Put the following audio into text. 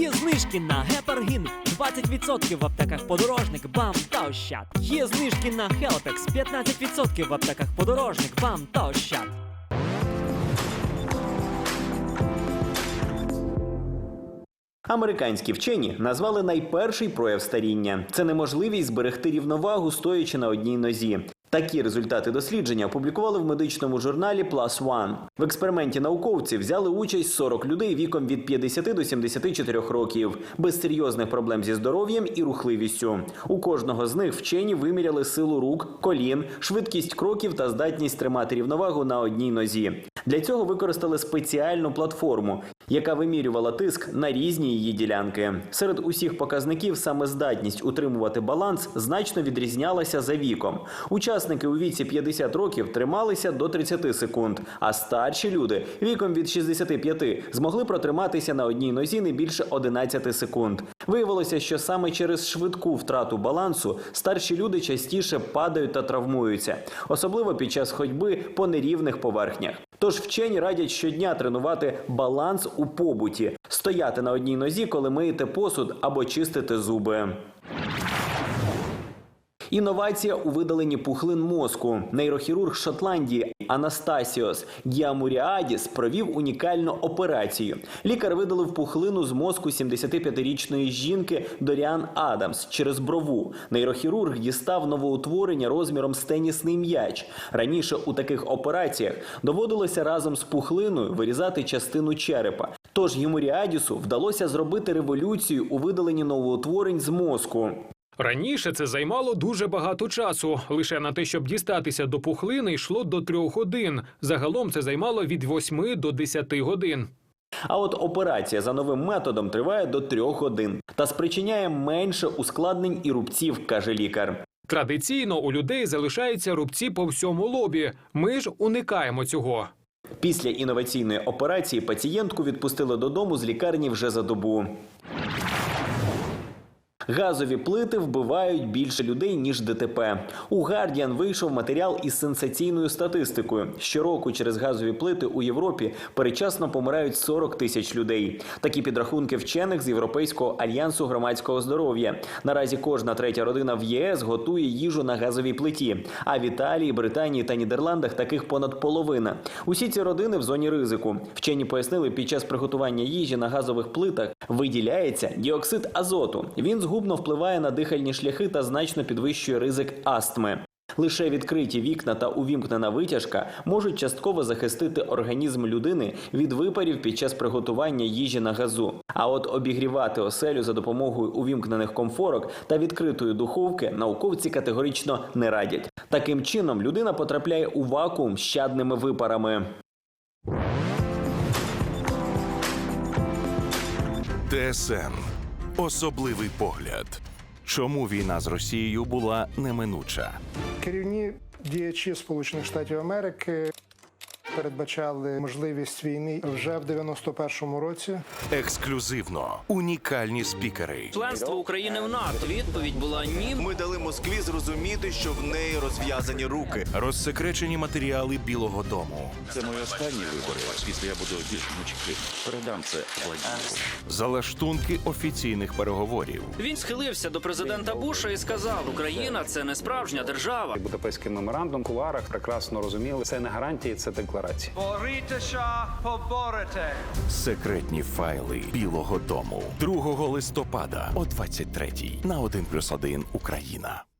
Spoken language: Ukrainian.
Є знижки на гепаргін 20% в аптеках подорожник, бам та ощад. Є знижки на Хелпекс 15% в аптеках подорожник, бам та ощад. Американські вчені назвали найперший прояв старіння це неможливість зберегти рівновагу, стоячи на одній нозі. Такі результати дослідження опублікували в медичному журналі PLOS ONE. В експерименті науковці взяли участь 40 людей віком від 50 до 74 років, без серйозних проблем зі здоров'ям і рухливістю. У кожного з них вчені виміряли силу рук, колін, швидкість кроків та здатність тримати рівновагу на одній нозі. Для цього використали спеціальну платформу, яка вимірювала тиск на різні її ділянки. Серед усіх показників саме здатність утримувати баланс значно відрізнялася за віком. Учасники у віці 50 років трималися до 30 секунд, а старші люди віком від 65 змогли протриматися на одній нозі не більше 11 секунд. Виявилося, що саме через швидку втрату балансу старші люди частіше падають та травмуються, особливо під час ходьби по нерівних поверхнях. Тож вчені радять щодня тренувати баланс у побуті, стояти на одній нозі, коли миєте посуд або чистите зуби. Інновація у видаленні пухлин мозку. Нейрохірург Шотландії Анастасіос Гіамуріадіс провів унікальну операцію. Лікар видалив пухлину з мозку 75-річної жінки Доріан Адамс через брову. Нейрохірург дістав новоутворення розміром з тенісний м'яч. Раніше у таких операціях доводилося разом з пухлиною вирізати частину черепа. Тож Гімуріадісу вдалося зробити революцію у видаленні новоутворень з мозку. Раніше це займало дуже багато часу. Лише на те, щоб дістатися до пухлини, йшло до трьох годин. Загалом це займало від 8 до 10 годин. А от операція за новим методом триває до трьох годин та спричиняє менше ускладнень і рубців, каже лікар. Традиційно у людей залишаються рубці по всьому лобі. Ми ж уникаємо цього. Після інноваційної операції пацієнтку відпустили додому з лікарні вже за добу. Газові плити вбивають більше людей ніж ДТП. У Guardian вийшов матеріал із сенсаційною статистикою. Щороку через газові плити у Європі перечасно помирають 40 тисяч людей. Такі підрахунки вчених з Європейського альянсу громадського здоров'я. Наразі кожна третя родина в ЄС готує їжу на газовій плиті. А в Італії, Британії та Нідерландах таких понад половина. Усі ці родини в зоні ризику. Вчені пояснили, під час приготування їжі на газових плитах виділяється діоксид азоту. Він згубно впливає на дихальні шляхи та значно підвищує ризик астми. Лише відкриті вікна та увімкнена витяжка можуть частково захистити організм людини від випарів під час приготування їжі на газу. А от обігрівати оселю за допомогою увімкнених комфорок та відкритої духовки науковці категорично не радять. Таким чином людина потрапляє у вакуум з щадними випарами. ТСН особливий погляд. Чому війна з Росією була неминуча? Керівні діячі Сполучених Штатів Америки передбачали можливість війни вже в 91-му році. Ексклюзивно унікальні спікери, Членство України в НАТО. Відповідь була ні. Ми дали Москві зрозуміти, що в неї розв'язані руки. розсекречені матеріали Білого Дому, Це мої останні вибори. Після я буду більш мучки. Передам це Владимиру. залаштунки офіційних переговорів, Він схилився до президента Буша і сказав: Україна це не справжня держава. Будапештський меморандум в кулуарах прекрасно розуміли. Це не гарантії, це декларації. Борітеся, поборете. секретні файли Білого Дому 2 листопада о 23 на 1+,1 Україна.